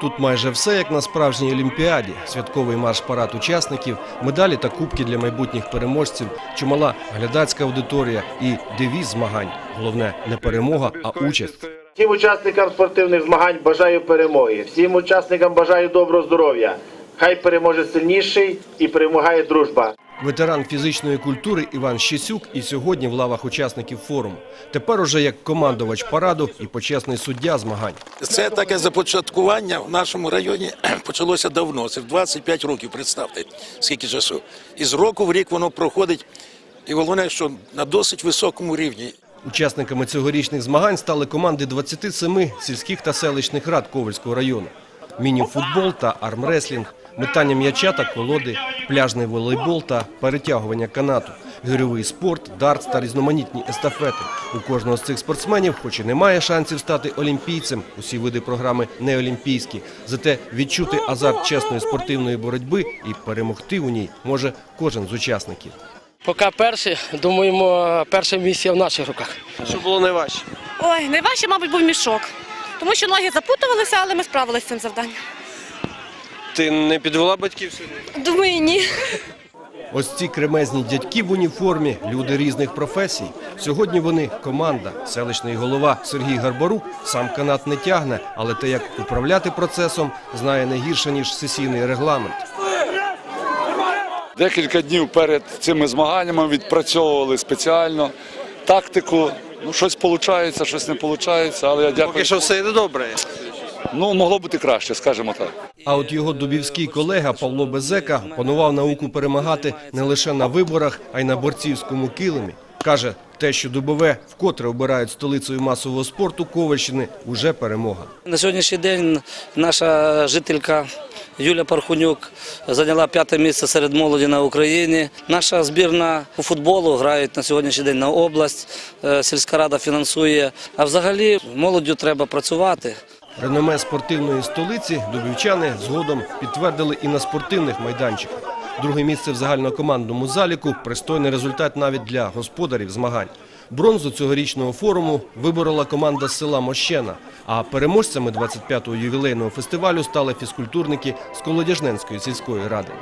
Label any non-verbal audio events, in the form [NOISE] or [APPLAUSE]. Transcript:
Тут майже все як на справжній олімпіаді: святковий марш-парад учасників, медалі та кубки для майбутніх переможців, чимала глядацька аудиторія і девіз змагань. Головне не перемога, а участь. Всім учасникам спортивних змагань бажаю перемоги. Всім учасникам бажаю доброго здоров'я. Хай переможе сильніший і перемагає дружба. Ветеран фізичної культури Іван Щесюк і сьогодні в лавах учасників форуму. Тепер уже як командувач параду і почесний суддя змагань. Це таке започаткування в нашому районі [CLEARS THROAT] почалося давно. Це в 25 років, представте, скільки часу. І з року в рік воно проходить. І головне, що на досить високому рівні. Учасниками цьогорічних змагань стали команди 27 сільських та селищних рад Ковальського району. Міні-футбол та армреслінг, метання м'яча та колоди, пляжний волейбол та перетягування канату, гирьовий спорт, дартс та різноманітні естафети. У кожного з цих спортсменів, хоч і немає шансів стати олімпійцем, усі види програми не олімпійські. Зате відчути азарт чесної спортивної боротьби і перемогти у ній може кожен з учасників. Поки перші, думаємо, перша місія в наших руках. Що було найважче? Ой, найважче, мабуть, був мішок. Тому що ноги запутувалися, але ми справилися з цим завданням. Ти не підвела батьків сьогодні? Думаю, ні. Ось ці кремезні дядьки в уніформі, люди різних професій. Сьогодні вони команда. Селищний голова Сергій Гарбарук сам канат не тягне, але те, як управляти процесом, знає не гірше, ніж сесійний регламент. Декілька днів перед цими змаганнями відпрацьовували спеціально тактику. Ну, щось виходить, щось не виходить, але я дякую. Поки що все йде добре. Ну, могло бути краще, скажімо так. А от його дубівський колега Павло Безека панував науку перемагати не лише на виборах, а й на борцівському килимі. Каже, те, що Дубове вкотре обирають столицею масового спорту Ковальщини, уже перемога. На сьогоднішній день наша жителька Юля Пархунюк зайняла п'яте місце серед молоді на Україні. Наша збірна у футболу грає на сьогоднішній день на область. Е, Сільська рада фінансує. А взагалі молоддю треба працювати. Реноме спортивної столиці дубівчани згодом підтвердили і на спортивних майданчиках. Друге місце в загальнокомандному заліку – пристойний результат навіть для господарів змагань. Бронзу цьогорічного форуму виборола команда з села Мощена, а переможцями 25-го ювілейного фестивалю стали фізкультурники з Колодяжненської сільської ради.